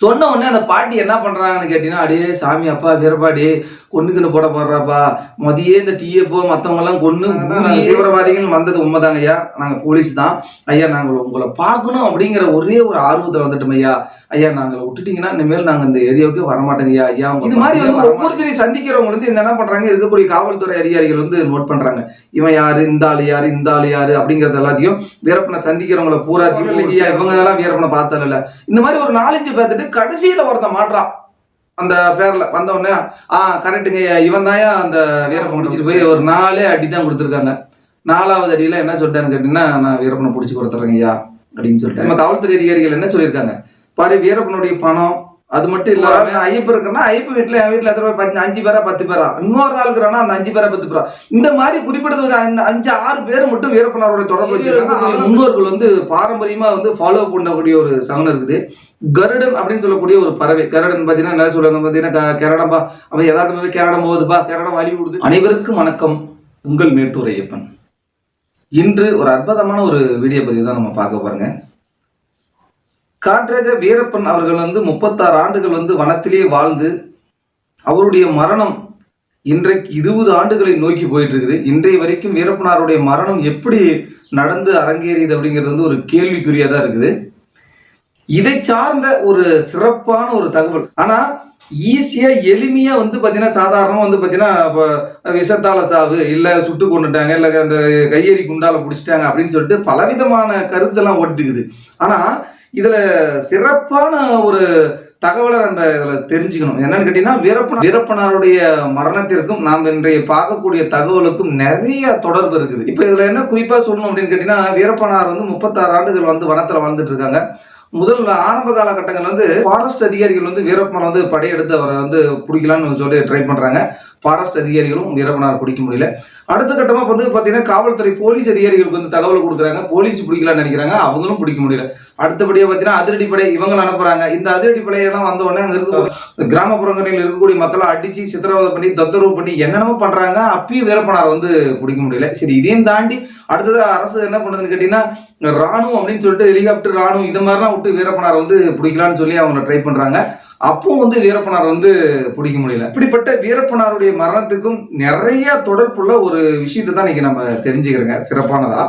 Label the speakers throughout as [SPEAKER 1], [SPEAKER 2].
[SPEAKER 1] சொன்ன உடனே அந்த பாட்டி என்ன பண்றாங்கன்னு கேட்டீங்கன்னா அடே சாமி அப்பா வீரபாடி கொண்டுக்குன்னு போட போடுறாப்பா. மதியே இந்த டிஎப்போ மத்தவங்க எல்லாம் கொண்டு தீவிரவாதிகள் வந்தது உண்மைதாங்க ஐயா. நாங்க போலீஸ் தான். ஐயா நாங்க உங்களை பார்க்கணும் அப்படிங்கிற ஒரே ஒரு ஆர்வத்துல வந்துட்டோம் ஐயா. ஐயா நாங்களை விட்டுட்டீங்கன்னா இனிமேல் நாங்க இந்த ஏரியாவுக்கு வரமாட்டோங்க ஐயா. ஐயா
[SPEAKER 2] இது மாதிரி வந்து
[SPEAKER 1] ஒவ்வொருத்தரையும் சந்திக்கிறவங்க வந்து இந்த என்ன பண்றாங்க இருக்கக்கூடிய காவல்துறை அதிகாரிகள் வந்து நோட் பண்றாங்க. இவன் யாரு இந்த ஆளு யாரு இந்த ஆளு யாரு அப்படிங்கறது எல்லாத்தையும் வீரப்பனை சந்திக்கிறவங்கள பூரா ஐயா. இவங்க எல்லாம் வீரப்பனை பார்த்தல இந்த மாதிரி ஒரு நாலஞ்சு பார்த்துட்டு கடைசியில ஒருத்தன் மாட்டுறான். அந்த பேர்ல வந்தவொடனே ஆ கரெக்டுங்க இவன் தான் அந்த வீரப்பன் முடிச்சிட்டு போய் ஒரு நாலே அடி தான் கொடுத்துருக்காங்க. நாலாவது அடியில என்ன சொல்லிட்டான்னு கேட்டீங்கன்னா நான் வீரப்பனை பிடிச்சி கொடுத்துறேங்க ஐயா அப்படின்னு சொல்லிட்டு நம்ம காவல்துறை அதிகாரிகள் என்ன சொல்லியிருக்காங்க? பாரு வீரப்பனுடைய பணம் அது மட்டும் இல்லாம ஐயப்ப இருக்குன்னா ஐயப்ப வீட்டுல என் வீட்டுல எத்தனை பேர் அஞ்சு பேரா பத்து பேரா? இன்னொரு ஆள் இருக்கிறானா அந்த அஞ்சு பேரா பத்து பேரா? இந்த மாதிரி குறிப்பிட்டது ஒரு அஞ்சு- ஆறு பேர் மட்டும் வீரப்பனாரோட தொடர்பு வச்சிருக்காங்க. அதுல முன்னோர்கள் வந்து பாரம்பரியமா வந்து ஃபாலோ பண்ணக்கூடிய ஒரு சகுனம் இருக்குது. கருடன் அப்படின்னு சொல்லக்கூடிய ஒரு பறவை. கருடன் பாத்தீங்கன்னா என்ன சொல்லுவாங்க பாத்தீங்கன்னா க- கரடம்பா. அவன் யதார்த்தமாவே கேரடம் போகுதுப்பா கேரடம் வழி விடுது. அனைவருக்கும் வணக்கம். உங்கள் மேட்டூர் ஐயப்பன். இன்று ஒரு அற்புதமான ஒரு வீடியோ பதிவு தான் நம்ம பார்க்க போறோங்க. காட்ராஜ வீரப்பன் அவர்கள் வந்து முப்பத்தாறு ஆண்டுகள் வந்து வனத்திலேயே வாழ்ந்து அவருடைய மரணம் இன்றைக்கு இருபது ஆண்டுகளை நோக்கி போயிட்டு இருக்குது இன்றைய வரைக்கும் வீரப்பனாருடைய மரணம் எப்படி நடந்து அரங்கேறியது அப்படிங்கிறது வந்து ஒரு கேள்விக்குறியா தான் இருக்குது. இதை சார்ந்த ஒரு சிறப்பான ஒரு தகவல். ஆனா ஈஸியா எளிமையா வந்து பாத்தீங்கன்னா சாதாரணமாக வந்து பாத்தீங்கன்னா இப்போ விஷத்தால சாவு இல்ல சுட்டு கொண்டுட்டாங்க இல்ல அந்த கையெறி குண்டால புடிச்சிட்டாங்க அப்படின்னு சொல்லிட்டு பலவிதமான கருத்தெல்லாம் ஓட்டுக்குது. ஆனா இதுல சிறப்பான ஒரு தகவலை நம்ம இதுல தெரிஞ்சுக்கணும். என்னன்னு கேட்டீங்கன்னா வீரப்பன வீரப்பனாருடைய மரணத்திற்கும் நாம் இன்றைய பார்க்கக்கூடிய தகவலுக்கும் நிறைய தொடர்பு இருக்குது. இப்போ இதுல என்ன குறிப்பா சொல்லணும் அப்படின்னு கேட்டீங்கன்னா வீரப்பனார் வந்து முப்பத்தாறு ஆண்டுகள் வந்து வனத்துல வாழ்ந்துட்டு இருக்காங்க. முதல் ஆரம்ப காலகட்டங்கள் வந்து ஃபாரஸ்ட் அதிகாரிகள் வந்து வீரப்பனை வந்து படையெடுத்து அவரை வந்து பிடிக்கலாம்னு சொல்லி ட்ரை பண்ணுறாங்க ஃபாரஸ்ட் அதிகாரிகளும் வீரப்பனார் பிடிக்க முடியல. அடுத்த கட்டமாக வந்து பார்த்தீங்கன்னா காவல்துறை போலீஸ் அதிகாரிகளுக்கு வந்து தகவல் கொடுக்குறாங்க. போலீஸ் பிடிக்கலாம்னு நினைக்கிறாங்க. அவங்களும் பிடிக்க முடியல. அடுத்தபடியாக பார்த்தீங்கன்னா அதிரடிப்படை இவங்க அனுப்புறாங்க. இந்த அதிரடிப்படையெல்லாம் வந்த உடனே இருக்க கிராமப்புறங்களில் இருக்கக்கூடிய மக்களை அடிச்சு சித்திரவதை பண்ணி தத்தரவு பண்ணி என்னென்னமோ பண்ணுறாங்க அப்பயும் வீரப்பனார் வந்து பிடிக்க முடியல. சரி இதையும் தாண்டி அடுத்தது அரசு என்ன பண்ணுதுன்னு கேட்டிங்கன்னா ராணுவம் அப்படின்னு சொல்லிட்டு ஹெலிகாப்டர் ராணுவம் இந்த மாதிரிலாம் விட்டு வீரப்பனார் வந்து பிடிக்கலான்னு சொல்லி அவங்க ட்ரை பண்ணுறாங்க அப்போ வந்து வீரப்பனார் வந்து பிடிக்க முடியல. இப்படிப்பட்ட வீரப்பனாருடைய மரணத்துக்கும் நிறைய தொடர்புள்ள ஒரு விஷயத்தை தான் இன்னைக்கு நம்ம தெரிஞ்சுக்கிறோங்க. சிறப்பானதா?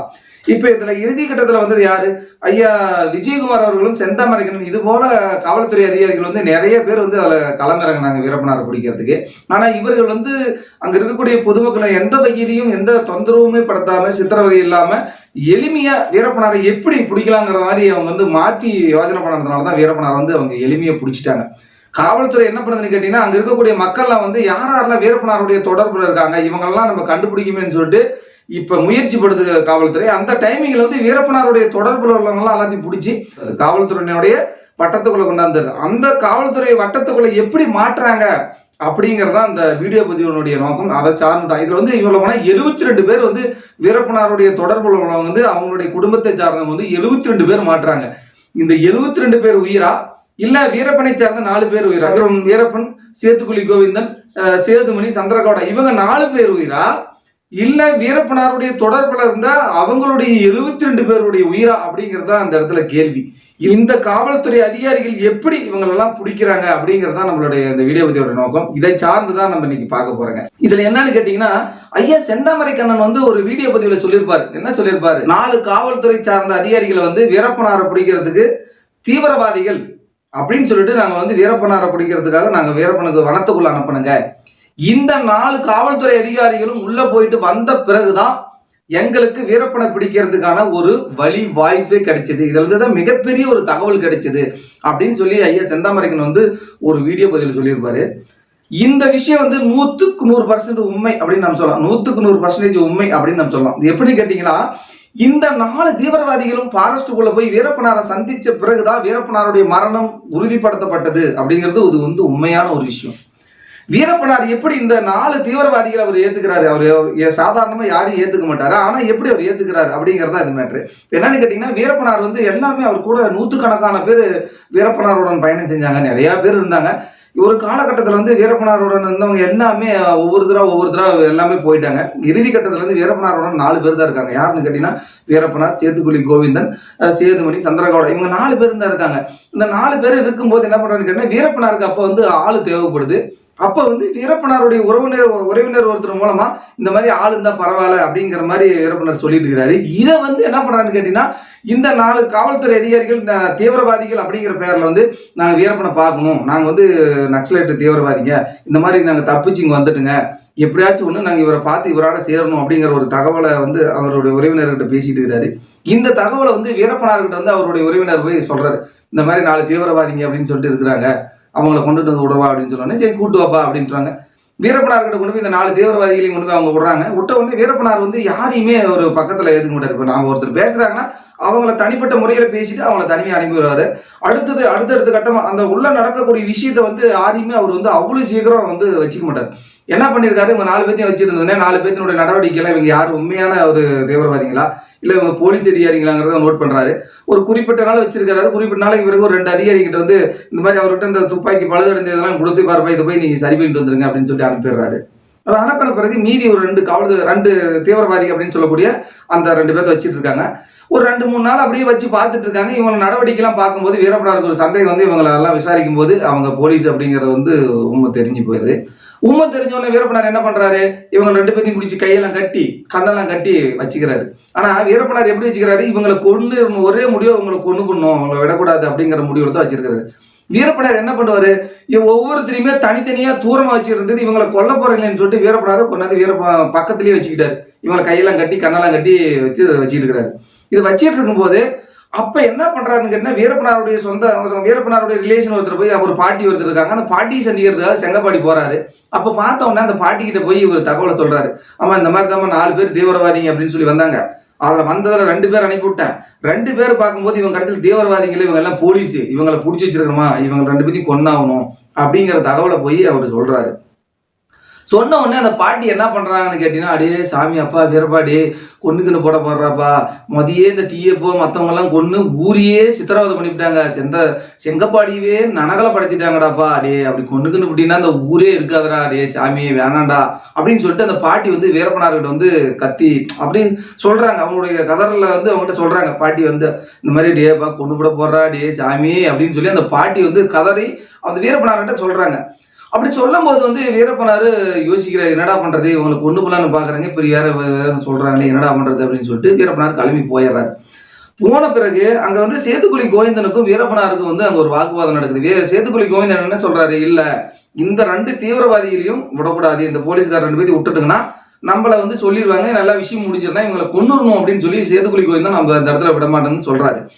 [SPEAKER 1] இப்போ இதில் இறுதி கட்டத்தில் வந்தது யாரு? ஐயா விஜயகுமார் அவர்களும் செந்தாமரைக்கண்ணன். இது போல காவல்துறை அதிகாரிகள் வந்து நிறைய பேர் வந்து அதில் களமிறங்கினாங்க வீரப்பனாரை பிடிக்கிறதுக்கு. ஆனால் இவர்கள் வந்து அங்கே இருக்கக்கூடிய பொதுமக்களை எந்த வகையிலையும் எந்த தொந்தரவுமே படுத்தாமல் சித்திரவதை இல்லாமல் எளிமையாக வீரப்பனாரை எப்படி பிடிக்கலாங்கிற மாதிரி அவங்க வந்து மாற்றி யோசனை பண்ணதுனால தான் வீரப்பனாரை வந்து அவங்க எளிமையாக பிடிச்சிட்டாங்க. காவல்துறை என்ன பண்ணுதுன்னு கேட்டீங்கன்னா அங்க இருக்கக்கூடிய மக்கள்லாம் வந்து யார் யாரெல்லாம் வீரப்பனாருடைய தொடர்புல இருக்காங்க இவங்கெல்லாம் நம்ம கண்டுபிடிக்குமேன்னு சொல்லிட்டு இப்ப முயற்சி படுது காவல்துறை. அந்த டைமிங்ல வந்து வீரப்பனாருடைய தொடர்புல உள்ளவங்கலாம் எல்லாத்தையும் பிடிச்சி காவல்துறையினுடைய வட்டத்துக்குள்ள கொண்டாந்துருது அந்த காவல்துறை வட்டத்துக்குள்ள எப்படி மாற்றுறாங்க அப்படிங்கறதா அந்த வீடியோ பதிவினுடைய நோக்கம். அதை சார்ந்து தான். இதுல வந்து இவ்வளவு போனா எழுபத்தி ரெண்டு பேர் வந்து வீரப்பனாருடைய தொடர்புல உள்ளவங்க வந்து அவங்களுடைய குடும்பத்தை சார்ந்தவங்க வந்து எழுபத்தி ரெண்டு பேர் மாட்டுறாங்க இந்த எழுபத்தி ரெண்டு பேர் உயிரா இல்ல வீரப்பனை சார்ந்த நாலு பேர் உயிரா? வீரம் வீரப்பன் சேத்துக்குழி கோவிந்தன் சேதுமணி சந்திரகவுடா இவங்க நாலு பேர் உயிரா? இல்ல வீரப்பனாருடைய தொடர்புல இருந்த அவங்களுடைய எழுபத்தி ரெண்டு பேருடைய உயிரா? அப்படிங்கறதா அந்த இடத்துல கேள்வி. இந்த காவல்துறை அதிகாரிகள் எப்படி இவங்களெல்லாம் பிடிக்கிறாங்க அப்படிங்கறதா நம்மளுடைய இந்த வீடியோ பத்தியோட நோக்கம். இதை சார்ந்து தான் நம்ம இன்னைக்கு பார்க்க போறோங்க. இதுல என்னன்னு கேட்டீங்கன்னா ஐயா செந்தாமரை கண்ணன் வந்து ஒரு வீடியோ பதிவுல சொல்லியிருப்பாரு. என்ன சொல்லியிருப்பாரு? நாலு காவல்துறை சார்ந்த அதிகாரிகளை வந்து வீரப்பனாரை பிடிக்கிறதுக்கு தீவிரவாதிகள் அப்படின்னு சொல்லிட்டு நாங்க வந்து வீரப்பனாரை பிடிக்கிறதுக்காக நாங்க வீரப்பனுக்கு வனத்துக்குள்ள அனுப்பணுங்க இந்த நாலு காவல்துறை அதிகாரிகளும் உள்ள போயிட்டு வந்த பிறகுதான் எங்களுக்கு வீரப்பனை பிடிக்கிறதுக்கான ஒரு வழி வாய்ப்பே கிடைச்சது. இதுல இருந்து தான் மிகப்பெரிய ஒரு தகவல் கிடைச்சது அப்படின்னு சொல்லி ஐயா செந்தாமரைக்கன் வந்து ஒரு வீடியோ பதிவில் சொல்லியிருப்பாரு. இந்த விஷயம் வந்து நூத்துக்கு நூறு பர்சன்ட் உண்மை அப்படின்னு நம்ம சொல்லலாம். நூத்துக்கு நூறு பர்சன்டேஜ் உண்மை அப்படின்னு நம்ம சொல்லலாம். இது எப்படி கேட்டீங்கன்னா இந்த நாலு தீவிரவாதிகளும் ஃபாரஸ்டுக்குள்ள போய் வீரப்பனாரை சந்திச்ச பிறகுதான் வீரப்பனாருடைய மரணம் உறுதிப்படுத்தப்பட்டது அப்படிங்கிறது இது வந்து உண்மையான ஒரு விஷயம். வீரப்பனார் எப்படி இந்த நாலு தீவிரவாதிகளை அவர் ஏத்துக்கிறாரு? அவர் சாதாரணமா யாரையும் ஏத்துக்க மாட்டாரு. ஆனா எப்படி அவர் ஏத்துக்கிறாரு அப்படிங்கறதா தான் இது மேட்ரு என்னன்னு கேட்டீங்கன்னா வீரப்பனார் வந்து எல்லாமே அவர் கூட நூத்துக்கணக்கான பேர் வீரப்பனாருடன் பயணம் செஞ்சாங்க. நிறைய பேர் இருந்தாங்க. ஒரு காலகட்டத்தில் வந்து வீரப்பனாருடன் இருந்தவங்க எல்லாமே ஒவ்வொரு தடவை ஒவ்வொரு தடவை எல்லாமே போயிட்டாங்க. இறுதி கட்டத்தில் வந்து வீரப்பனாருடன் நாலு பேர் தான் இருக்காங்க. யாருன்னு கேட்டிங்கன்னா வீரப்பனார் சேத்துக்குழி கோவிந்தன் சேதுமணி சந்திரகவுடா இவங்க நாலு பேர் தான் இருக்காங்க. இந்த நாலு பேர் இருக்கும்போது என்ன பண்ணுறாங்கன்னு கேட்டால் வீரப்பனாருக்கு அப்போ வந்து ஆள் தேவைப்படுது. அப்போ வந்து வீரப்பனாருடைய உறவினர் உறவினர் ஒருத்தர் மூலமா இந்த மாதிரி ஆள் இருந்தா பரவாயில்ல அப்படிங்கிற மாதிரி வீரப்பனார் சொல்லிட்டு இருக்கிறாரு இதை வந்து என்ன பண்றாருன்னு கேட்டீங்கன்னா இந்த நாலு காவல்துறை அதிகாரிகள் இந்த தீவிரவாதிகள் அப்படிங்கிற பேரில் வந்து நாங்கள் வீரப்பனை பார்க்கணும். நாங்கள் வந்து நக்சலைட்டு தீவிரவாதிங்க. இந்த மாதிரி நாங்கள் தப்பிச்சு இங்கே வந்துட்டுங்க. எப்படியாச்சும் ஒன்று நாங்கள் இவரை பார்த்து இவரோட சேரணும் அப்படிங்கிற ஒரு தகவலை வந்து அவருடைய உறவினர்கிட்ட பேசிட்டு இருக்கிறாரு இந்த தகவலை வந்து வீரப்பனார்கிட்ட வந்து அவருடைய உறவினர் போய் சொல்றாரு. இந்த மாதிரி நாலு தீவிரவாதிங்க அப்படின்னு சொல்லிட்டு இருக்கிறாங்க. அவங்கள கொண்டுட்டு வந்து விடவா அப்படின்னு சொன்னோடனே சரி கூட்டு வாப்பா அப்படின்றாங்க. வீரப்பனார்கிட்ட கொண்டு போய் இந்த நாலு தீவிரவாதிகளையும் கொண்டு போய் அவங்க விடுறாங்க. விட்ட உடனே வீரப்பனார் வந்து யாரையுமே ஒரு பக்கத்தில் எதுக்க மாட்டார். இப்போ நாம ஒருத்தர் பேசுறாங்கன்னா அவங்கள தனிப்பட்ட முறையில் பேசிட்டு அவங்கள தனியாக அனுப்பிடுவாரு. அடுத்தது அடுத்தடுத்த கட்டமா அந்த உள்ள நடக்கக்கூடிய விஷயத்த வந்து யாரையுமே அவர் வந்து அவ்வளவு சீக்கிரம் வந்து வச்சுக்க மாட்டார். என்ன பண்ணியிருக்காரு இவங்க நாலு பேர்த்தையும் வச்சிருந்ததுனே நாலு பேர்த்தினுடைய நடவடிக்கைலாம் இவங்க யார்? உண்மையான ஒரு தீவிரவாதிகளா? இல்லை இவங்க போலீஸ் அதிகாரிகளாங்கிறத நோட் பண்ணுறாரு ஒரு குறிப்பிட்ட நாள் வச்சிருக்காரு குறிப்பிட்ட நாளைக்கு பிறகு ஒரு ரெண்டு அதிகாரிகிட்ட வந்து இந்த மாதிரி அவர்கிட்ட இந்த துப்பாக்கி பழுதடைந்ததெல்லாம் கொடுத்து பாருப்பா இதை போய் நீங்கள் சரி பண்ணிட்டு வந்துருங்க அப்படின்னு சொல்லி அனுப்பிடுறாரு. அதை அனுப்பின பிறகு மீதி ஒரு ரெண்டு காவல் ரெண்டு தீவிரவாதி அப்படின்னு சொல்லக்கூடிய அந்த ரெண்டு பேர்த்த வச்சுட்டு இருக்காங்க. ஒரு ரெண்டு மூணு நாள் அப்படியே வச்சு பார்த்துட்டு இருக்காங்க. இவங்க நடவடிக்கைலாம் பார்க்கும்போது வீரப்பனாருக்கு ஒரு சந்தேகம் வந்து இவங்களெல்லாம் விசாரிக்கும் போது அவங்க போலீஸ் அப்படிங்கிறது வந்து உண்மை தெரிஞ்சு போயிடுது உண்மை தெரிஞ்சவொன்னே வீரப்பனார் என்ன பண்றாரு? இவங்க ரெண்டு பேத்தையும் பிடிச்சி கையெல்லாம் கட்டி கண்ணெல்லாம் கட்டி வச்சுக்கிறாரு. ஆனா வீரப்பனார் எப்படி வச்சுக்கிறாரு? இவங்களை கொண்டு ஒரே முடிவு இவங்களை கொண்டு பண்ணும் அவங்கள விடக்கூடாது அப்படிங்கிற முடிவோட தான் வச்சிருக்காரு வீரப்பனார் என்ன பண்ணுவாரு? ஒவ்வொருத்தரையுமே தனித்தனியா தூரமா வச்சிருந்தது இவங்களை கொல்ல போறீங்களேன்னு சொல்லிட்டு வீரப்பனார் கொண்டாந்து வீரப்ப பக்கத்துலயே வச்சுக்கிட்டாரு. இவங்களை கையெல்லாம் கட்டி கண்ணெல்லாம் கட்டி வச்சு வச்சுட்டு இருக்கிறாரு. இது வச்சிட்டு இருக்கும்போது அப்ப என்ன பண்றாருன்னு கேட்டா வீரப்பனாருடைய சொந்த வீரப்பனாருடைய ரிலேஷன் ஒருத்தர் போய் அவர் பாட்டி ஒருத்தர் இருக்காங்க. அந்த பாட்டியை சந்திக்கிறதுக்காக செங்கப்பாடி போறாரு. அப்ப பார்த்த உடனே அந்த பாட்டி கிட்ட போய் இவர் தகவலை சொல்றாரு. ஆமா இந்த மாதிரி தான் நாலு பேர் தீவிரவாதிங்க அப்படின்னு சொல்லி வந்தாங்க. அதுல வந்ததுல ரெண்டு பேர் அனுப்பி விட்டேன். ரெண்டு பேர் பார்க்கும்போது இவங்க கடைசியில் தீவிரவாதிகள் இவங்க எல்லாம் போலீஸ். இவங்களை பிடிச்சி வச்சிருக்கணுமா? இவங்க ரெண்டு பேத்தையும் கொன்னாகணும். அப்படிங்கிற தகவலை போய் அவர் சொல்றாரு. சொன்ன உடனே அந்த பாட்டி என்ன பண்ணுறாங்கன்னு கேட்டிங்கன்னா அடே சாமி அப்பா வீரப்பாடி கொண்டுக்குன்னு போட போடுறாப்பா. மதியே இந்த டிஎப்போ மற்றவங்கெல்லாம் கொண்டு ஊரையே சித்திரவதை பண்ணிவிட்டாங்க. செந்த செங்கப்பாடியவே நனகலப்படுத்திட்டாங்கடாப்பா. அடே அப்படி கொண்டுக்குன்னு அப்படின்னா அந்த ஊரே இருக்காதடா. அடே சாமி வேணாண்டா. அப்படின்னு சொல்லிட்டு அந்த பாட்டி வந்து வீரப்பனார்கிட்ட வந்து கத்தி அப்படி சொல்கிறாங்க அவங்களுடைய கதறல வந்து அவங்ககிட்ட சொல்கிறாங்க பாட்டி வந்து இந்த மாதிரி டேப்பா கொண்டு கூட போடுறா. டே சாமி அப்படின்னு சொல்லி அந்த பாட்டி வந்து கதறி அந்த வீரப்பனார்கிட்ட சொல்கிறாங்க அப்படி சொல்லும் போது வந்து வீரப்பனாரு யோசிக்கிறார் என்னடா பண்றது? இவங்களுக்கு ஒண்ணு போலான்னு பாக்குறாங்க. இப்ப வேற வேற சொல்றாங்களே என்னடா பண்றது? அப்படின்னு சொல்லிட்டு வீரப்பனார் கிளம்பி போயிடுறாரு. போன பிறகு அங்க வந்து சேதுக்குழி கோவிந்தனுக்கும் வீரப்பனாருக்கும் வந்து அங்க ஒரு வாக்குவாதம் நடக்குது. வே- கோவிந்தன் என்ன சொல்றாரு? இல்ல இந்த ரெண்டு தீவிரவாதிகளையும் விடக்கூடாது. இந்த போலீஸ்கார ரெண்டு பேத்தையும் விட்டுட்டுங்கன்னா நம்மள வந்து சொல்லிடுவாங்க. நல்லா விஷயம் முடிஞ்சிருந்தா இவங்களை கொண்டுடணும் அப்படின்னு சொல்லி சேதுக்குழி கோவிந்தன் நம்ம இந்த இடத்துல விட மாட்டேன்னு சொல்றாரு.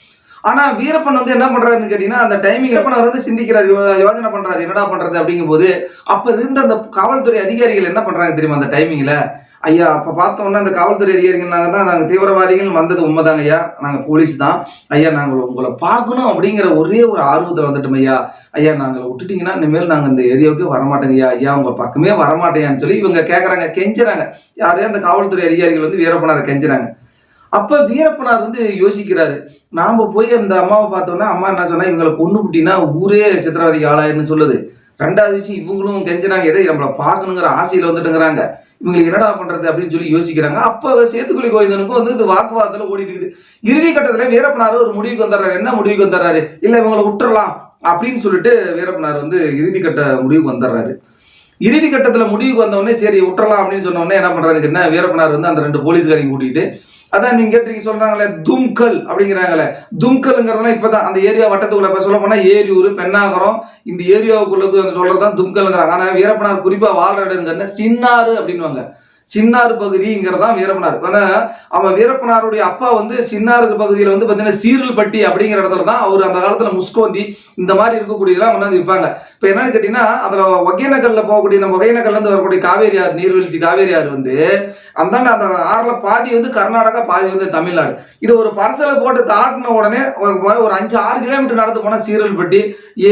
[SPEAKER 1] ஆனா வீரப்பன் வந்து என்ன பண்றாருன்னு கேட்டீங்கன்னா அந்த டைமிங் வீரப்பன் வந்து சிந்திக்கிறார் யோ- பண்றாரு என்னடா பண்றது அப்படிங்கும்போது அப்ப இருந்த அந்த காவல்துறை அதிகாரிகள் என்ன பண்றாங்க தெரியுமா அந்த டைமிங்ல ஐயா அப்ப பார்த்தோம்னா அந்த காவல்துறை அதிகாரிகள் நாங்க தான் நாங்க தீவிரவாதிகள் வந்தது உண்மைதாங்க ஐயா. நாங்க போலீஸ் தான். ஐயா நாங்க உங்களை பார்க்கணும் அப்படிங்கிற ஒரே ஒரு ஆர்வத்தில் வந்துட்டோம் ஐயா. ஐயா நாங்கள் விட்டுட்டீங்கன்னா இனிமேல் நாங்க இந்த ஏரியாவுக்கே வரமாட்டோங்க ஐயா. ஐயா உங்க பக்கமே வரமாட்டேயான்னு சொல்லி இவங்க கேக்குறாங்க கெஞ்சுறாங்க. யாரையும் அந்த காவல்துறை அதிகாரிகள் வந்து வீரப்பனாரை கெஞ்சுறாங்க. அப்போ வீரப்பனார் வந்து யோசிக்கிறாரு. நாம் போய் அந்த அம்மாவை பார்த்தோன்னா அம்மா என்ன சொன்னால் இவங்களை கொண்டு புட்டினா ஊரே சித்திரவதைக்கு ஆளாயிருன்னு சொல்லுது. ரெண்டாவது விஷயம் இவங்களும் கெஞ்சினாங்க எதை நம்மளை பார்க்கணுங்கிற ஆசையில் வந்துட்டுங்கிறாங்க. இவங்களுக்கு என்னடா பண்ணுறது அப்படின்னு சொல்லி யோசிக்கிறாங்க. அப்போ சேத்துக்குழி கோவிந்தனுக்கும் வந்து இது வாக்குவாதத்தில் ஓடிட்டு இருக்குது. இறுதி கட்டத்தில் வீரப்பனார் ஒரு முடிவுக்கு வந்துடுறாரு. என்ன முடிவுக்கு வந்துடுறாரு? இல்லை இவங்களை விட்டுறலாம். அப்படின்னு சொல்லிட்டு வீரப்பனார் வந்து இறுதி கட்ட முடிவுக்கு வந்துடுறாரு. இறுதி கட்டத்தில் முடிவுக்கு வந்தவொடனே சரி விட்டுறலாம். அப்படின்னு சொன்னோடனே என்ன பண்றாரு என்ன வீரப்பனார் வந்து அந்த ரெண்டு போலீஸ்காரையும் கூட்டிகிட்டு அதான் நீங்க கேட்டீங்க சொல்றாங்களே தும்கல் அப்படிங்கிறாங்களே. தும்கல்ங்கிறதுனா இப்பதான் அந்த ஏரியா வட்டத்துக்குள்ள இப்ப சொல்ல போனா ஏரியூர் பெண்ணாகரம் இந்த ஏரியாவுக்குள்ள சொல்றதுதான் தும்கல்ங்கிறாங்க. ஆனா வீரப்பனார் குறிப்பா வாழ்ற இடங்கிறன சின்னாறு அப்படின்னுவாங்க. சின்னாறு பகுதிங்கிறதான் வீரப்பனார். ஆனா அவன் வீரப்பனாருடைய அப்பா வந்து சின்னாறு பகுதியில் வந்து பார்த்தீங்கன்னா சீரல்பட்டி அப்படிங்கிற இடத்துல தான் அவர் அந்த காலத்தில் முஸ்கோந்தி இந்த மாதிரி இருக்கக்கூடியதெல்லாம் கொண்டாந்து விற்பாங்க இப்போ என்னன்னு கேட்டீங்கன்னா அதில் ஒகேனக்கல்ல போகக்கூடிய நம்ம ஒகேனக்கல்லேருந்து வரக்கூடிய காவேரி ஆறு நீர்வீழ்ச்சி காவேரி ஆறு வந்து அந்தாண்ட அந்த ஆறுல பாதி வந்து கர்நாடகா பாதி வந்து தமிழ்நாடு. இது ஒரு பரசலை போட்டு தாட்டின உடனே ஒரு அஞ்சு ஆறு கிலோமீட்டர் நடந்து போனால் சீரல்பட்டி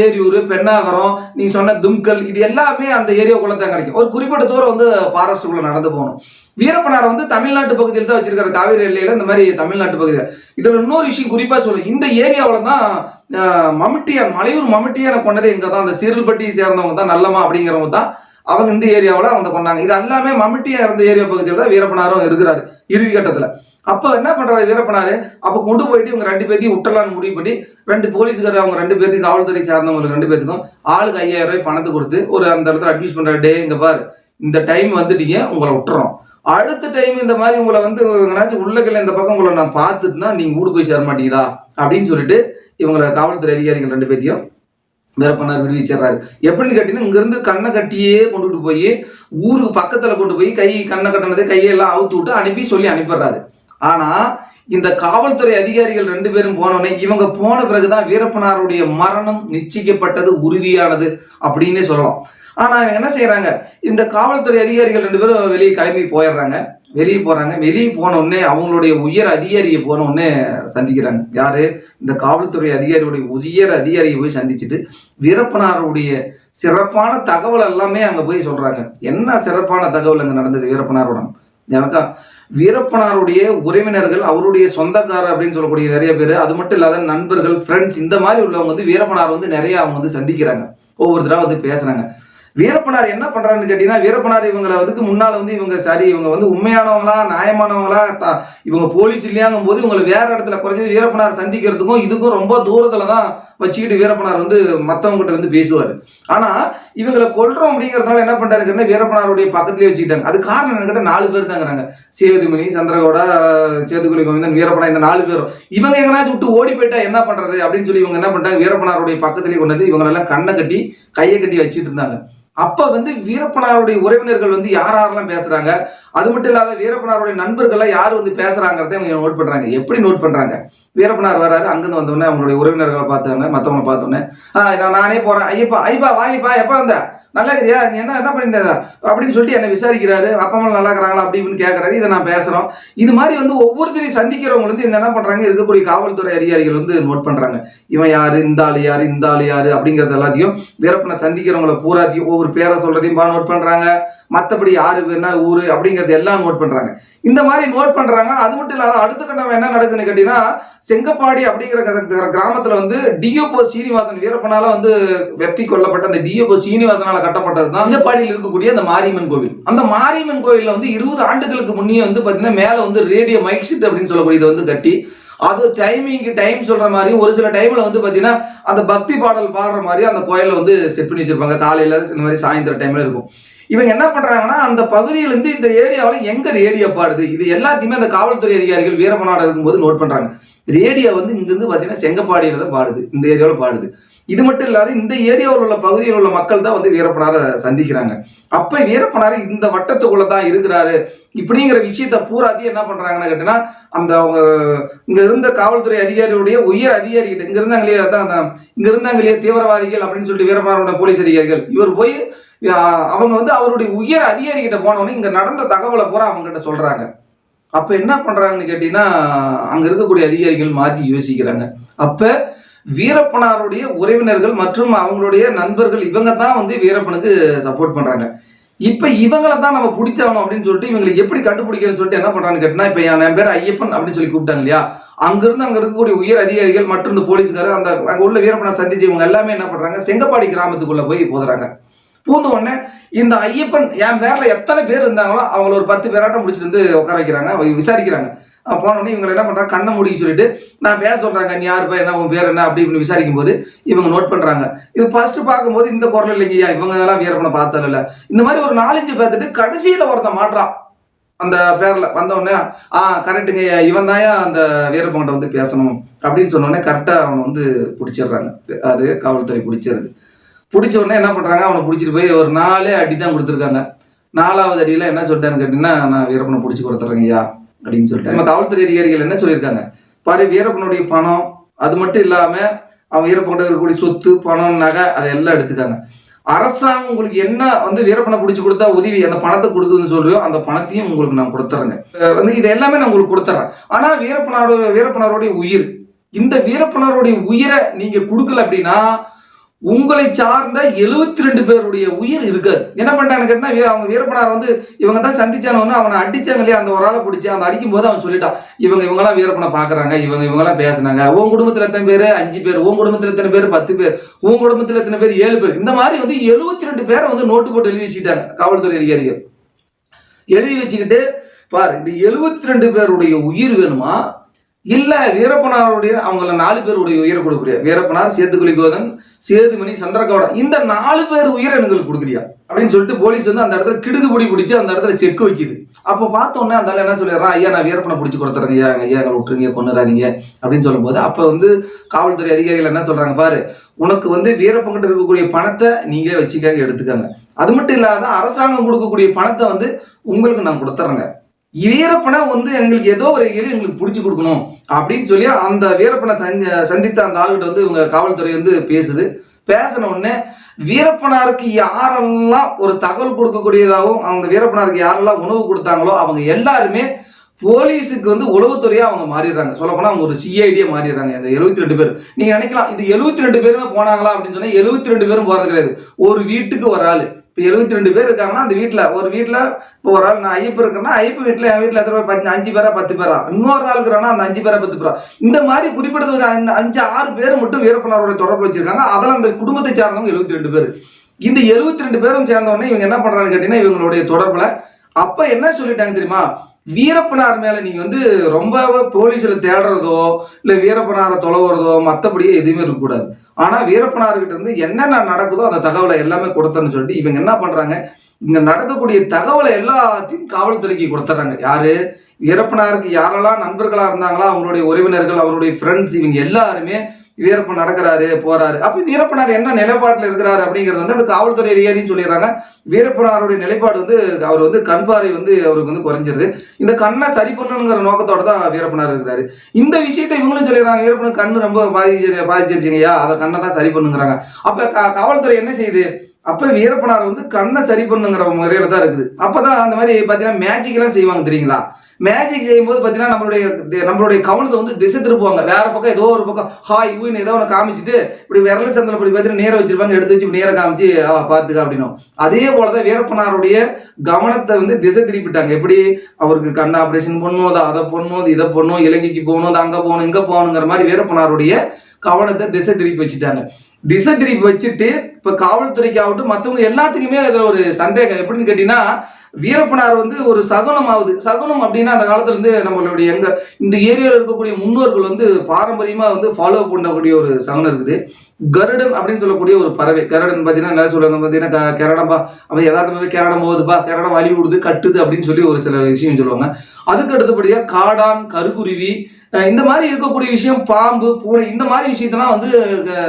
[SPEAKER 1] ஏரியூர் பெண்ணாகரம் நீங்கள் சொன்ன தும்கல் இது எல்லாமே அந்த ஏரியாவுக்குள்ளே தான் கிடைக்கும். ஒரு குறிப்பிட்ட தூரம் வந்து பாரஸ்டுக்குள்ளே நடந்து போகும். போகணும். வீரப்பனார் வந்து தமிழ்நாட்டு பகுதியில் தான் வச்சிருக்காரு. காவேரி எல்லையில இந்த மாதிரி தமிழ்நாட்டு பகுதியில். இதுல இன்னொரு விஷயம் குறிப்பா சொல்லு இந்த ஏரியாவில் தான் ஆஹ், மலையூர் மம்முட்டியான கொண்டது இங்க தான். அந்த சீரல்பட்டியை சேர்ந்தவங்க தான் நல்லமா அப்படிங்கிறவங்க தான் அவங்க இந்த ஏரியாவில் அவங்க கொண்டாங்க இது எல்லாமே மமிட்டியா இருந்த ஏரியா பகுதியில் தான் வீரப்பனாரும் இருக்கிறாரு இறுதி கட்டத்துல. அப்ப என்ன பண்றாரு வீரப்பனாரு? அப்ப கொண்டு போயிட்டு இவங்க ரெண்டு பேர்த்தையும் விட்டலான்னு முடிவு பண்ணி ரெண்டு போலீஸ்கார் அவங்க ரெண்டு பேர்த்துக்கும் காவல்துறை சார்ந்தவங்களுக்கு ரெண்டு பேர்த்துக்கும் ஆளுக்கு ஐயாயிரம் ரூபாய் பணத்தை கொடுத்து ஒரு அந்த இடத்துல அட்மிஷன் பண்ற டே இங்க பாரு. இந்த டைம் வந்துட்டீங்க உங்களை விட்டுறோம். அடுத்த டைம் இந்த மாதிரி உங்களை வந்து எங்கனாச்சும் உள்ளக்கில் இந்த பக்கம் உங்களை நான் பார்த்துட்டுனா நீங்கள் ஊடு போய் சேர மாட்டீங்களா? அப்படின்னு சொல்லிட்டு இவங்களை காவல்துறை அதிகாரிகள் ரெண்டு பேத்தையும் வீரப்பனார் விடுவிச்சிடுறாரு எப்படின்னு கேட்டீங்கன்னா இங்கிருந்து கண்ணை கட்டியே கொண்டுட்டு போய் ஊருக்கு பக்கத்தில் கொண்டு போய் கை கண்ணை கட்டினதை கையெல்லாம் அவுத்து விட்டு அனுப்பி சொல்லி அனுப்பிடுறாரு. ஆனால் இந்த காவல்துறை அதிகாரிகள் ரெண்டு பேரும் போனோடனே இவங்க போன பிறகுதான் வீரப்பனாருடைய மரணம் நிச்சயிக்கப்பட்டது உறுதியானது அப்படின்னே சொல்லலாம். ஆனால் இவங்க என்ன செய்கிறாங்க இந்த காவல்துறை அதிகாரிகள் ரெண்டு பேரும் வெளியே கிளம்பி போயிடுறாங்க. வெளியே போகிறாங்க வெளியே போனோடனே அவங்களுடைய உயர் அதிகாரியை போனோடனே சந்திக்கிறாங்க. யார்? இந்த காவல்துறை அதிகாரியுடைய உயர் அதிகாரியை போய் சந்திச்சுட்டு வீரப்பனாருடைய சிறப்பான தகவல் எல்லாமே அங்கே போய் சொல்கிறாங்க என்ன சிறப்பான தகவல் அங்கே நடந்தது வீரப்பனாருடன்? எனக்கா வீரப்பனாருடைய உறவினர்கள் அவருடைய சொந்தக்காரர் அப்படின்னு சொல்லக்கூடிய நிறைய பேர் அது மட்டும் இல்லாத நண்பர்கள் ஃப்ரெண்ட்ஸ் இந்த மாதிரி உள்ளவங்க வந்து வீரப்பனார் வந்து நிறைய அவங்க வந்து சந்திக்கிறாங்க. ஒவ்வொருத்தராக வந்து பேசுகிறாங்க வீரப்பனார் என்ன பண்றாருன்னு கேட்டீங்கன்னா வீரப்பனார் இவங்களை அதுக்கு முன்னால வந்து இவங்க சரி இவங்க வந்து உண்மையானவங்களா நியாயமானவங்களா இவங்க போலீஸ் இல்லையாங்கும் போது இவங்களை வேற இடத்துல குறைஞ்சது வீரப்பனார் சந்திக்கிறதுக்கும் இதுக்கும் ரொம்ப தூரத்துல தான் வச்சுக்கிட்டு வீரப்பனார் வந்து மத்தவங்ககிட்ட வந்து பேசுவார். ஆனா இவங்களை கொள்றோம் அப்படிங்கிறதுனால என்ன பண்றாருன்னா வீரப்பனாருடைய பக்கத்திலே வச்சுக்கிட்டாங்க. அது காரணம் என்ன நாலு பேர் தாங்கிறாங்க. சேதுமணி சந்திரகோடா சேதுகுலி கோவிந்தன் வீரப்பனா இந்த நாலு பேரும். இவங்க எங்கனாச்சும் விட்டு ஓடி போயிட்டா என்ன பண்றது அப்படின்னு சொல்லி இவங்க என்ன பண்றாங்க வீரப்பனாருடைய பக்கத்திலே கொண்டு வந்து இவங்களெல்லாம் கண்ணை கட்டி கையை கட்டி வச்சுட்டு இருந்தாங்க. அப்ப வந்து வீரப்பனாருடைய உறவினர்கள் வந்து யார் யாரெல்லாம் பேசுறாங்க? அது மட்டும் இல்லாத வீரப்பனாருடைய நண்பர்கள்லாம் யார் வந்து பேசுறாங்கிறத இவங்க நோட் பண்றாங்க. எப்படி நோட் பண்றாங்க? வீரப்பனார் வராரு அங்கிருந்து வந்தோடனே அவங்களுடைய உறவினர்களை பார்த்தாங்க மத்தவங்களை பார்த்தோன்னே ஆஹ் நான் நானே போறேன். ஐயப்பா ஐயப்பா வாங்கிப்பா எப்ப வந்த? நல்லா இருக்கியா நீ என்ன என்ன பண்ணிருந்தா அப்படின்னு சொல்லிட்டு என்ன விசாரிக்கிறாரு. அப்பா அம்மா நல்லா இருக்கிறாங்களா அப்படி இப்படின்னு கேட்கறாரு இதை நான் பேசுறோம். இது மாதிரி வந்து ஒவ்வொருத்தரையும் சந்திக்கிறவங்க வந்து இந்த என்ன பண்றாங்க? இருக்கக்கூடிய காவல்துறை அதிகாரிகள் வந்து நோட் பண்றாங்க. இவன் யாரு? இந்த ஆள் யாரு? இந்த ஆளு யாரு? அப்படிங்கறது எல்லாத்தையும் வீரப்பனை சந்திக்கிறவங்கள பூராத்தையும் ஒவ்வொரு பேரை சொல்றதையும் பா நோட் பண்றாங்க. மத்தபடி யாரு என்ன ஊரு அப்படிங்கறது எல்லாம் நோட் பண்றாங்க. இந்த மாதிரி நோட் பண்றாங்க. அது மட்டும் இல்லாத அடுத்த கட்டம் என்ன நடக்குதுன்னு கேட்டீங்கன்னா செங்கப்பாடி அப்படிங்கிற கிராமத்துல வந்து டிஓபோ சீனிவாசன் வீரப்பனால வந்து வெற்றி கொல்லப்பட்ட அந்த டிஓபோ சீனிவாசனால கட்டப்பட்டது தான் செங்கப்பாடியில் இருக்கக்கூடிய அந்த மாரியம்மன் கோவில். அந்த மாரியம்மன் கோவிலில் வந்து இருபது ஆண்டுகளுக்கு முன்னே வந்து பார்த்தீங்கன்னா மேலே வந்து ரேடியோ மைக் செட் அப்படின்னு சொல்லக்கூடியதை வந்து கட்டி அது டைமிங்க்கு டைம் சொல்கிற மாதிரி ஒரு சில டைமில் வந்து பார்த்தீங்கன்னா அந்த பக்தி பாடல் பாடுற மாதிரி அந்த கோயிலில் வந்து செட் பண்ணி வச்சிருப்பாங்க. காலையில் இந்த மாதிரி சாயந்தர டைமில் இருக்கும். இவங்க என்ன பண்ணுறாங்கன்னா அந்த பகுதியிலேருந்து இந்த ஏரியாவில் எங்கே ரேடியோ பாடுது? இது எல்லாத்தையுமே அந்த காவல்துறை அதிகாரிகள் வீரப்பனாட இருக்கும்போது நோட் பண்ணுறாங்க ரேடியோ வந்து இங்கேருந்து பார்த்தீங்கன்னா செங்கப்பாடியில் தான் பாடுது. இந்த ஏரியாவில் பாடுது. இது மட்டும் இல்லாத இந்த ஏரியாவில் உள்ள பகுதியில் உள்ள மக்கள் தான் வந்து வீரப்பனாரை சந்திக்கிறாங்க. அப்ப வீரப்பனார் இந்த வட்டத்துக்குள்ள தான் இருக்கிறாரு. இப்படிங்கிற விஷயத்த பூராத்தையும் என்ன பண்றாங்கன்னு கேட்டீங்கன்னா அந்த அவங்க இங்க இருந்த காவல்துறை அதிகாரியுடைய உயர் அதிகாரிகிட்ட இங்க இருந்தாங்களே அதான் அந்த இங்க இருந்தாங்களே தீவிரவாதிகள் அப்படின்னு சொல்லிட்டு வீரப்பனாரோட போலீஸ் அதிகாரிகள் இவர் போய் அவங்க வந்து அவருடைய உயர் அதிகாரிகிட்ட போனவொடனே இங்க நடந்த தகவலை பூரா அவங்க கிட்ட சொல்றாங்க. அப்ப என்ன பண்றாங்கன்னு கேட்டீங்கன்னா அங்க இருக்கக்கூடிய அதிகாரிகள் மாற்றி யோசிக்கிறாங்க. அப்ப வீரப்பனாருடைய உறவினர்கள் மற்றும் அவங்களுடைய நண்பர்கள் இவங்க தான் வந்து வீரப்பனுக்கு சப்போர்ட் பண்றாங்க. இப்ப இவங்கள தான் நம்ம பிடிச்சாகணும் அப்படின்னு சொல்லிட்டு இவங்களை எப்படி கண்டுபிடிக்கிறேன்னு சொல்லிட்டு என்ன பண்றான்னு கேட்டா இப்ப என் பேர் ஐயப்பன் அப்படின்னு சொல்லி கூப்பிட்டாங்க இல்லையா? அங்கிருந்து அங்க இருக்கக்கூடிய உயர் அதிகாரிகள் மற்றும் இந்த போலீஸ்காரர் அந்த அங்க உள்ள வீரப்பனை சந்திச்சு இவங்க எல்லாமே என்ன பண்றாங்க செங்கப்பாடி கிராமத்துக்குள்ள போய் போதுறாங்க பூந்து உடனே இந்த ஐயப்பன் என் பேர்ல எத்தனை பேர் இருந்தாங்களோ அவங்கள ஒரு பத்து பேராட்டம் முடிச்சுட்டு வந்து உட்கார வைக்கிறாங்க அவங்க விசாரிக்கிறாங்க. போனோடனே இவங்க என்ன பண்றாங்க? கண்ணை முடிக்க சொல்லிட்டு நான் பேச சொல்றாங்க நீ யாருப்பா என்ன உன் பேர் என்ன அப்படி இப்படின்னு விசாரிக்கும் போது இவங்க நோட் பண்றாங்க. இது ஃபர்ஸ்ட் பார்க்கும்போது இந்த குரல் இல்லைங்கய்யா இவங்க இதெல்லாம் வீரப்பனை பார்த்தல இல்ல. இந்த மாதிரி ஒரு நாலஞ்சு பார்த்துட்டு கடைசியில ஒருத்தன் மாட்டுறான் அந்த பேர்ல வந்தவொடனே ஆ கரெக்டுங்க இவன் தாயா அந்த வீரப்பன்கிட்ட வந்து பேசணும். அப்படின்னு சொன்னோடனே கரெக்டாக கரெக்டா அவனை வந்து பிடிச்சிடுறாங்க. அது காவல்துறை பிடிச்சிருது. பிடிச்ச உடனே என்ன பண்றாங்க? அவனை பிடிச்சிட்டு போய் ஒரு நாலே அடி தான் கொடுத்துருக்காங்க. நாலாவது அடியில என்ன சொல்லிட்டேன்னு கேட்டீங்கன்னா நான் வீரப்பனை பிடிச்சி கொடுத்துட்றேங்க ஐயா. அப்படின்னு சொல்லிட்டு நம்ம காவல்துறை அதிகாரிகள் என்ன சொல்லியிருக்காங்க? பாரு வீரப்பனுடைய பணம் அது மட்டும் இல்லாம அவன் வீரப்பன் இருக்கக்கூடிய சொத்து பணம் நகை அதை எல்லாம் எடுத்துக்காங்க அரசாங்கம் உங்களுக்கு என்ன வந்து வீரப்பனை பிடிச்சி கொடுத்தா உதவி அந்த பணத்தை கொடுக்குதுன்னு சொல்றியோ அந்த பணத்தையும் உங்களுக்கு நான் கொடுத்துறேங்க. வந்து இது எல்லாமே நான் உங்களுக்கு கொடுத்துறேன். ஆனா வீரப்பனோட வீரப்பனாருடைய உயிர் இந்த வீரப்பனாருடைய உயிரை நீங்க கொடுக்கல அப்படின்னா உங்களை சார்ந்த 72 ரெண்டு பேருடைய உயிர் இருக்காது. என்ன பண்ணிட்டான்னு கேட்டா வீ- அவங்க வீரப்பனார் வந்து இவங்க தான் சந்திச்சானு அவனை அடிச்சாங்க இல்லையா? அந்த ஒரு ஆளை பிடிச்சி அந்த அடிக்கும் போது அவன் சொல்லிட்டான் இவங்க இவங்கெல்லாம் வீரப்பனை பாக்குறாங்க இவங்க இவங்கெல்லாம் பேசுனாங்க. உன் குடும்பத்துல எத்தனை பேர்? அஞ்சு பேர். உன் குடும்பத்துல எத்தனை பேர்? பத்து பேர். உன் குடும்பத்துல எத்தனை பேர்? ஏழு பேர். இந்த மாதிரி வந்து 72 ரெண்டு பேரை வந்து நோட்டு போட்டு எழுதி வச்சுட்டாங்க காவல்துறை அதிகாரிகள். எழுதி வச்சுக்கிட்டு பார் இந்த 72 ரெண்டு பேருடைய உயிர் வேணுமா? இல்லை வீரப்பனாருடைய அவங்கள நாலு பேருடைய உயிரை கொடுக்குறியா? வீரப்பனார் சேத்துக்குழி கோதன் சேதுமணி சந்திரகவுடா இந்த நாலு பேர் உயிரை எங்களுக்கு கொடுக்குறியா? அப்படின்னு சொல்லிட்டு போலீஸ் வந்து அந்த இடத்துல கிடுகு பொடி பிடிச்சி அந்த இடத்துல செக்கு வைக்குது. அப்போ பார்த்தோன்னே அந்த என்ன சொல்லிடுறான் ஐயா நான் வீரப்பனை பிடிச்சி கொடுத்துறேங்க ஐயா ஐயா எங்களை விட்டுருங்க கொண்டுறாதீங்க அப்படின்னு சொல்லும்போது அப்போ வந்து காவல்துறை அதிகாரிகள் என்ன சொல்றாங்க பாரு உனக்கு வந்து வீரப்பங்கிட்ட இருக்கக்கூடிய பணத்தை நீங்களே வச்சுக்காங்க எடுத்துக்காங்க. அது மட்டும் இல்லாத அரசாங்கம் கொடுக்கக்கூடிய பணத்தை வந்து உங்களுக்கு நான் கொடுத்துட்றேங்க வீரப்பனை வந்து எங்களுக்கு ஏதோ ஒரு வகையில் எங்களுக்கு பிடிச்சி கொடுக்கணும் அப்படின்னு சொல்லி அந்த வீரப்பனை சந்தி- சந்தித்த அந்த ஆளுகிட்ட வந்து இவங்க காவல்துறை வந்து பேசுது. பேசின உடனே வீரப்பனாருக்கு யாரெல்லாம் ஒரு தகவல் கொடுக்கக்கூடியதாகவும் அந்த வீரப்பனாருக்கு யாரெல்லாம் உணவு கொடுத்தாங்களோ அவங்க எல்லாருமே போலீஸுக்கு வந்து உளவுத்துறையாக அவங்க மாறிடுறாங்க. சொல்லப்போனால் அவங்க ஒரு சிஐடியே மாறிடுறாங்க. இந்த 72 ரெண்டு பேர். நீங்கள் நினைக்கலாம் இது 72 ரெண்டு பேருமே போனாங்களா அப்படின்னு சொன்னால் எழுபத்தி ரெண்டு பேரும் போகிறது கிடையாது. ஒரு வீட்டுக்கு ஒரு ஆள். இப்போ 72 ரெண்டு பேர் இருக்காங்கன்னா அந்த வீட்டில் ஒரு வீட்டில் இப்போ ஒரு ஆள் நான் ஐப்பு இருக்கேன்னா ஐப்பு வீட்டில் என் வீட்டில் எத்தனை பேர்? பத்து அஞ்சு பேரா பத்து பேரா? இன்னொரு ஆள் இருக்கிறான்னா அந்த அஞ்சு பேரா பத்து பேரா? இந்த மாதிரி குறிப்பிட்டது ஒரு அஞ்சு- ஆறு பேர் மட்டும் வீரப்பனாரோட தொடர்பு வச்சிருக்காங்க. அதெல்லாம் அந்த குடும்பத்தை சார்ந்தவங்க 72 ரெண்டு பேர். இந்த 72 ரெண்டு பேரும் சேர்ந்தவொடனே இவங்க என்ன பண்ணுறாங்கன்னு கேட்டிங்கன்னா இவங்களுடைய தொடர்புல அப்ப என்ன சொல்லிட்டாங்க தெரியுமா? வீரப்பனார் மேல நீங்க வந்து ரொம்ப போலீஸ்ல தேடுறதோ இல்ல வீரப்பனாரை தொலைவுறதோ மத்தபடியே எதுவுமே இருக்கக்கூடாது. ஆனா வீரப்பனார்கிட்ட இருந்து என்னென்ன நடக்குதோ அந்த தகவலை எல்லாமே கொடுத்தேன்னு சொல்லிட்டு இவங்க என்ன பண்றாங்க? இங்க நடக்கக்கூடிய தகவலை எல்லாத்தையும் காவல்துறைக்கு கொடுத்துட்றாங்க யாரு? வீரப்பனாருக்கு யாரெல்லாம் நண்பர்களா இருந்தாங்களோ? அவங்களுடைய உறவினர்கள் அவருடைய ஃப்ரெண்ட்ஸ் இவங்க எல்லாருமே வீரப்பன் நடக்கிறாரு போறாரு. அப்ப வீரப்பனார் என்ன நிலைப்பாட்டுல இருக்கிறாரு அப்படிங்கிறது வந்து அந்த காவல்துறை அதிகாரின்னு சொல்லிடுறாங்க. வீரப்பனாருடைய நிலைப்பாடு வந்து அவர் வந்து கண் வந்து அவருக்கு வந்து குறைஞ்சிருது. இந்த கண்ணை சரி பண்ணணுங்கிற நோக்கத்தோட தான் வீரப்பனார் இருக்கிறாரு. இந்த விஷயத்தை இவங்களும் சொல்லிடுறாங்க. வீரப்பனுக்கு கண்ணு ரொம்ப பாதிச்சு பாதிச்சிருச்சிங்கய்யா. அதை கண்ணை தான் சரி பண்ணுங்கிறாங்க. அப்ப காவல்துறை என்ன செய்யுது? அப்ப வீரப்பனார் வந்து கண்ணை சரி பண்ணுங்கிற முறையில தான் இருக்குது. அப்பதான் அந்த மாதிரி பாத்தீங்கன்னா மேஜிக் எல்லாம் செய்வாங்க தெரியுங்களா? மேஜிக் செய்யும்போது பார்த்தீங்கன்னா நம்மளுடைய நம்மளுடைய கவனத்தை வந்து திசை திருப்புவாங்க. வேற பக்கம் ஏதோ ஒரு பக்கம் ஹாய் ஊன்னு ஏதோ ஒன்று காமிச்சிட்டு இப்படி விரல சந்தில் இப்படி பார்த்தீங்கன்னா நேரம் வச்சிருப்பாங்க எடுத்து வச்சு நேரம் காமிச்சு பார்த்துக்க அப்படின்னும். அதே போலதான் வீரப்பனாருடைய கவனத்தை வந்து திசை திருப்பிட்டாங்க. எப்படி? அவருக்கு கண் ஆப்ரேஷன் பண்ணும் அதை அதை பண்ணும் அது இதை பண்ணும் இலங்கைக்கு போகணும் அது அங்கே போகணும் இங்கே போகணுங்கிற மாதிரி வீரப்பனாருடைய கவனத்தை திசை திருப்பி வச்சுட்டாங்க. திசை திருப்பி வச்சுட்டு இப்போ காவல்துறைக்கு ஆகட்டும் மற்றவங்க எல்லாத்துக்குமே அதில் ஒரு சந்தேகம். எப்படின்னு கேட்டீங்கன்னா வீரப்பனார் வந்து ஒரு சகுனம் ஆகுது சகுனம் அப்படின்னா அந்த காலத்துல இருந்து நம்மளுடைய எங்க இந்த ஏரியாவில் இருக்கக்கூடிய முன்னோர்கள் வந்து பாரம்பரியமா வந்து ஃபாலோ பண்ணக்கூடிய ஒரு சகுனம் இருக்குது. கருடன் அப்படின்னு சொல்லக்கூடிய ஒரு பறவை. கருடன் பார்த்தீங்கன்னா நிறைய சொல்லுவாங்க பார்த்தீங்கன்னா க- கரடம்பா அவன் யதார்த்தமாவே கரடம் போகுதுப்பா கரடம் வலி விடுது கட்டுது அப்படின்னு சொல்லி ஒரு சில விஷயம் சொல்லுவாங்க. அதுக்கு அடுத்தபடியாக காடான் கருக்குருவி இந்த மாதிரி இருக்கக்கூடிய விஷயம் பாம்பு பூனை இந்த மாதிரி விஷயத்தெல்லாம் வந்து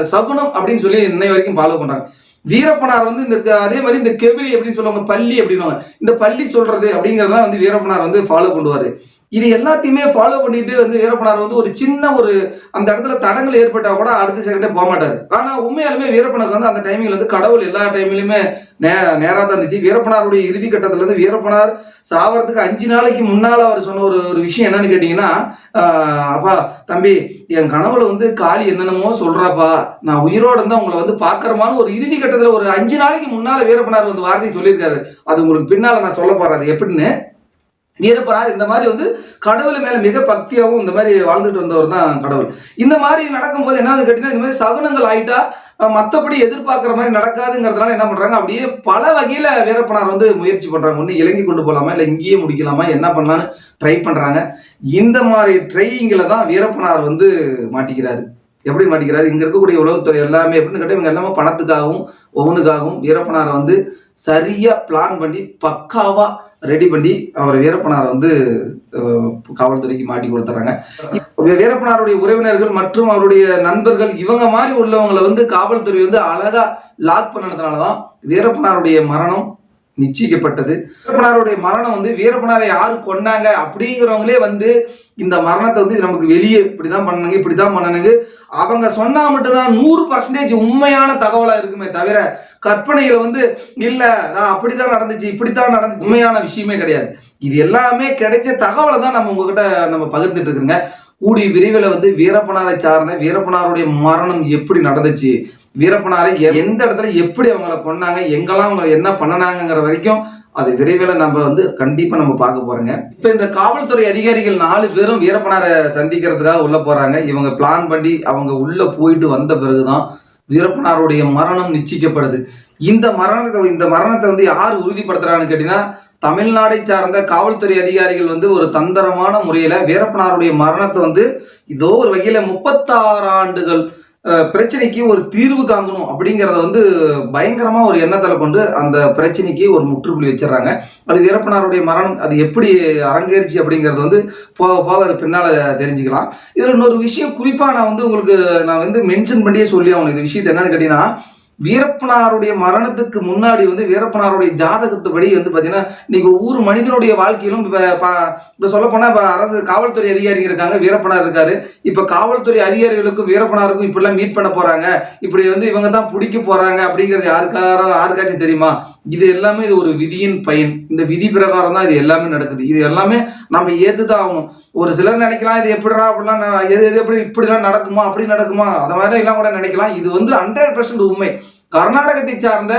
[SPEAKER 1] சகுனம் அப்படின்னு சொல்லி இன்னை வரைக்கும் ஃபாலோ பண்ணுறாங்க வீரப்பனார் வந்து இந்த அதே மாதிரி இந்த கெவிலி அப்படின்னு சொல்லுவாங்க பள்ளி அப்படின்னு இந்த பள்ளி சொல்றது அப்படிங்கறதெல்லாம் வந்து வீரப்பனார் வந்து ஃபாலோ பண்ணுவாரு. இது எல்லாத்தையுமே ஃபாலோ பண்ணிட்டு வந்து வீரப்பனார் வந்து ஒரு சின்ன ஒரு அந்த இடத்துல தடங்கள் ஏற்பட்டால் கூட அடுத்த செகண்டே போக மாட்டார். ஆனால் உண்மையாலுமே வீரப்பனுக்கு வந்து அந்த டைமிங்ல வந்து கடவுள் எல்லா டைம்லயுமே நே நேராக தான் இருந்துச்சு. வீரப்பனாருடைய இறுதி கட்டத்துல இருந்து வீரப்பனார் சாவறதுக்கு அஞ்சு நாளைக்கு முன்னால் அவர் சொன்ன ஒரு ஒரு விஷயம் என்னன்னு கேட்டிங்கன்னா அப்பா தம்பி என் கனவுல வந்து காளி என்னென்னமோ சொல்கிறாப்பா நான் உயிரோட இருந்தால் உங்களை வந்து பார்க்குறமான ஒரு இறுதி கட்டத்தில் ஒரு அஞ்சு நாளைக்கு முன்னால் வீரப்பனார் வந்து வார்த்தை சொல்லியிருக்காரு. அது உங்களுக்கு பின்னால் நான் சொல்ல போகிறேன் அது எப்படின்னு வீரப்பனார் இந்த மாதிரி வந்து கடவுள் மேல மிக பக்தியாகவும் இந்த மாதிரி வாழ்ந்துட்டு வந்தவர் தான் கடவுள். இந்த மாதிரி நடக்கும்போது என்ன கேட்டீங்கன்னா இந்த மாதிரி சகுனங்கள் ஆயிட்டா மற்றபடி எதிர்பார்க்குற மாதிரி நடக்காதுங்கிறதுனால என்ன பண்றாங்க அப்படியே பல வகையில வீரப்பனார் வந்து முயற்சி பண்றாங்க. ஒன்று இலங்கை கொண்டு போகலாமா இல்லை இங்கேயே முடிக்கலாமா என்ன பண்ணலான்னு ட்ரை பண்றாங்க. இந்த மாதிரி ட்ரையிங்கில் தான் வீரப்பனார் வந்து மாட்டிக்கிறாரு. எப்படி மாட்டிக்கிறாரு? இங்க இருக்கக்கூடிய உளவுத்துறை எல்லாமே எப்படின்னு கேட்டால் இவங்க எல்லாமே பணத்துக்காகவும் ஒவ்வொன்றுக்காகவும் வீரப்பனாரை வந்து சரியா பிளான் பண்ணி பக்காவா ரெடி பண்ணி அவர் வீரப்பனாரை வந்து காவல்துறைக்கு மாட்டி கொடுத்துறாங்க. வீரப்பனாருடைய உறவினர்கள் மற்றும் அவருடைய நண்பர்கள் இவங்க மாதிரி உள்ளவங்களை வந்து காவல்துறை வந்து அழகா லாக் பண்ணதுனால தான் வீரப்பனாருடைய மரணம் நிச்சயிக்கப்பட்டது. வீரப்பனாருடைய மரணம் வந்து வீரப்பனாரை யார் கொன்னாங்க அப்படிங்கிறவங்களே வந்து இந்த மரணத்தை வந்து நமக்கு வெளியே இப்படிதான் பண்ணணுங்க இப்படிதான் பண்ணணுங்க அவங்க சொன்னா மட்டும்தான் நூறு பர்சன்டேஜ் உண்மையான தகவலா இருக்குமே தவிர கற்பனையில வந்து இல்ல நான் அப்படிதான் நடந்துச்சு இப்படித்தான் நடந்துச்சு. உண்மையான விஷயமே கிடையாது. இது எல்லாமே கிடைச்ச தகவலை தான் நம்ம உங்ககிட்ட நம்ம பகிர்ந்துட்டு இருக்குங்க. கூடி விரைவில் வந்து வீரப்பனாரை சார்ந்த வீரப்பனாருடைய மரணம் எப்படி நடந்துச்சு வீரப்பனாரை எ- எந்த இடத்துல எப்படி அவங்கள பண்ணாங்க எங்கெல்லாம் அவங்கள என்ன பண்ணனாங்கிற வரைக்கும் அது விரைவில் நம்ம வந்து கண்டிப்பா நம்ம பார்க்க போகிறோங்க இப்ப இந்த காவல்துறை அதிகாரிகள் நாலு பேரும் வீரப்பனாரை சந்திக்கிறதுக்காக உள்ள போறாங்க. இவங்க பிளான் பண்ணி அவங்க உள்ள போயிட்டு வந்த பிறகுதான் வீரப்பனாருடைய மரணம் நிச்சயிக்கப்படுது. இந்த மரணத்தை இந்த மரணத்தை வந்து யார் உறுதிப்படுத்துறான்னு கேட்டீங்கன்னா தமிழ்நாடை சார்ந்த காவல்துறை அதிகாரிகள் வந்து ஒரு தந்திரமான முறையில வீரப்பனாருடைய மரணத்தை வந்து இதோ ஒரு வகையில முப்பத்தாறு ஆண்டுகள் பிரச்சனைக்கு ஒரு தீர்வு காங்கணும் அப்படிங்கிறத வந்து பயங்கரமா ஒரு எண்ணத்தில் கொண்டு அந்த பிரச்சனைக்கு ஒரு முற்றுப்புள்ளி வச்சிடறாங்க. அது வீரப்பனாருடைய மரணம் அது எப்படி அரங்கேறிச்சு அப்படிங்கிறது வந்து போக போக அது பின்னால் தெரிஞ்சுக்கலாம். இதில் இன்னொரு விஷயம் குறிப்பாக நான் வந்து உங்களுக்கு நான் வந்து மென்ஷன் பண்ணியே சொல்லி ஆகணும். இந்த விஷயத்தை என்னன்னு கேட்டீங்கன்னா வீரப்பனாருடைய மரணத்துக்கு முன்னாடி வந்து வீரப்பனாருடைய ஜாதகத்துப்படி வந்து பார்த்தீங்கன்னா இன்னைக்கு ஒவ்வொரு மனிதனுடைய வாழ்க்கையிலும் இப்போ இப்போ சொல்லப்போனால் இப்போ அரசு காவல்துறை அதிகாரிகள் இருக்காங்க வீரப்பனார் இருக்காரு. இப்போ காவல்துறை அதிகாரிகளுக்கும் வீரப்பனாருக்கும் இப்படிலாம் மீட் பண்ண போறாங்க. இப்படி வந்து இவங்க தான் பிடிக்க போறாங்க அப்படிங்கிறது யாருக்காரும் யாருக்காச்சும் தெரியுமா? இது எல்லாமே இது ஒரு விதியின் பயன். இந்த விதி பிரகாரம் தான் இது எல்லாமே நடக்குது. இது எல்லாமே நம்ம ஏத்துதான் ஆகணும். ஒரு சிலர் நினைக்கலாம் இது எப்படிடா அப்படிலாம் ந- எது எது எப்படி இப்படிலாம் நடக்குமா அப்படி நடக்குமா அந்த மாதிரி எல்லாம் கூட நினைக்கலாம். இது வந்து ஹண்ட்ரட் பர்சன்ட் உண்மை. கர்நாடகத்தை சார்ந்த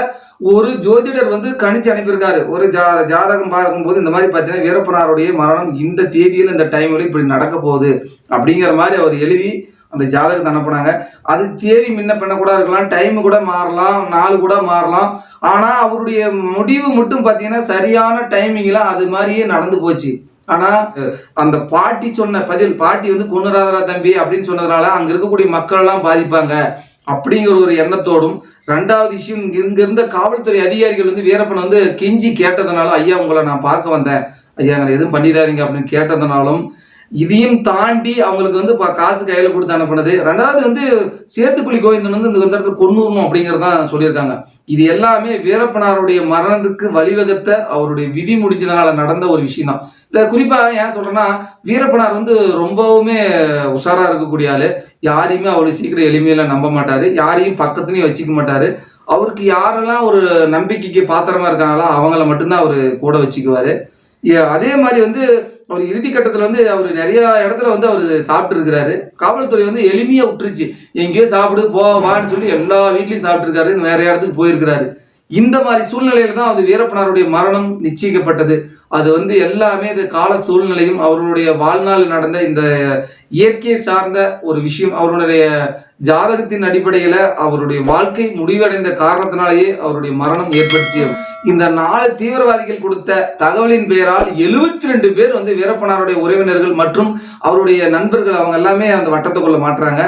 [SPEAKER 1] ஒரு ஜோதிடர் வந்து கணிச்சு அனுப்பியிருக்காரு. ஒரு ஜா ஜாதகம் பார்க்கும்போது இந்த மாதிரி பார்த்தீங்கன்னா வீரப்பனாருடைய மரணம் இந்த தேதியில் இந்த டைமில் இப்படி நடக்க போகுது அப்படிங்கிற மாதிரி அவர் எழுதி அந்த ஜாதகத்தை அனுப்புனாங்க. அது தேதி முன்ன பண்ண கூட இருக்கலாம் டைம் கூட மாறலாம் நாள் கூட மாறலாம். ஆனால் அவருடைய முடிவு மட்டும் பார்த்தீங்கன்னா சரியான டைமிங்கில் அது மாதிரியே நடந்து போச்சு. ஆனா அந்த பாட்டி சொன்ன பதில் பாட்டி வந்து கொன்னுராதரா தம்பி அப்படின்னு சொன்னதுனால அங்க இருக்கக்கூடிய மக்கள் எல்லாம் பாதிப்பாங்க. அப்படிங்கிற ஒரு எண்ணத்தோடும் ரெண்டாவது விஷயம் இங்க இருந்த காவல்துறை அதிகாரிகள் வந்து வீரப்பன் வந்து கெஞ்சி கேட்டதுனால ஐயா உங்களை நான் பார்க்க வந்தேன். ஐயா எங்களை எதுவும் பண்ணிடாதீங்க அப்படின்னு கேட்டதுனாலும் இதையும் தாண்டி அவங்களுக்கு வந்து காசு கையில் கொடுத்து அனுப்புனது. ரெண்டாவது வந்து சேத்துக்குழி கோவிந்தன் வந்து இந்த இடத்துல கொன்னூறணும் அப்படிங்கறதான் சொல்லியிருக்காங்க. இது எல்லாமே வீரப்பனாருடைய மரணத்துக்கு வழிவகுத்த அவருடைய விதி முடிஞ்சதுனால நடந்த ஒரு விஷயம் தான் இதை குறிப்பாக ஏன் சொல்கிறேன்னா வீரப்பனார் வந்து ரொம்பவுமே உஷாராக இருக்கக்கூடிய ஆள். யாரையுமே அவ்வளோ சீக்கிரம் எளிமையில் நம்ப மாட்டார். யாரையும் பக்கத்துலேயும் வச்சுக்க மாட்டார். அவருக்கு யாரெல்லாம் ஒரு நம்பிக்கைக்கு பாத்திரமா இருக்காங்களோ அவங்கள மட்டும்தான் அவர் கூட வச்சுக்குவார். அதே மாதிரி வந்து அவர் இறுதி கட்டத்துல வந்து அவர் நிறைய இடத்துல வந்து அவர் சாப்பிட்டு இருக்கிறாரு. காவல்துறை வந்து எளிமையா விட்டுருச்சு. எங்கேயோ சாப்பிடு போ வான்னு சொல்லி எல்லா வீட்லையும் சாப்பிட்டு இருக்காரு. நிறைய இடத்துக்கு போயிருக்கிறாரு. இந்த மாதிரி சூழ்நிலையில தான் அது வீரப்பனாருடைய மரணம் நிச்சயிக்கப்பட்டது. அது வந்து எல்லாமே இது கால சூழ்நிலையும் அவர்களுடைய வாழ்நாள் நடந்த இந்த இயற்கையை சார்ந்த ஒரு விஷயம். அவருடைய ஜாதகத்தின் அடிப்படையில் அவருடைய வாழ்க்கை முடிவடைந்த காரணத்தினாலேயே அவருடைய மரணம் ஏற்பட்டுச்சு. இந்த நாலு தீவிரவாதிகள் கொடுத்த தகவலின் பெயரால் 72 ரெண்டு பேர் வந்து வீரப்பனாருடைய உறவினர்கள் மற்றும் அவருடைய நண்பர்கள் அவங்க எல்லாமே அந்த வட்டத்துக்குள்ள மாட்டுறாங்க.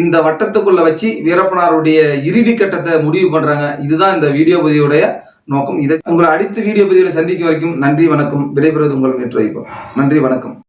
[SPEAKER 1] இந்த வட்டத்துக்குள்ள வச்சு வீரப்பனாருடைய இறுதி கட்டத்தை முடிவு பண்றாங்க. இதுதான் இந்த வீடியோ பதிவுடைய நோக்கம். இதை உங்களை அடுத்த வீடியோ பதிவில் சந்திக்கும் வரைக்கும் நன்றி வணக்கம். விடைபெறுவது உங்கள் மேற்று வைப்போம் நன்றி வணக்கம்.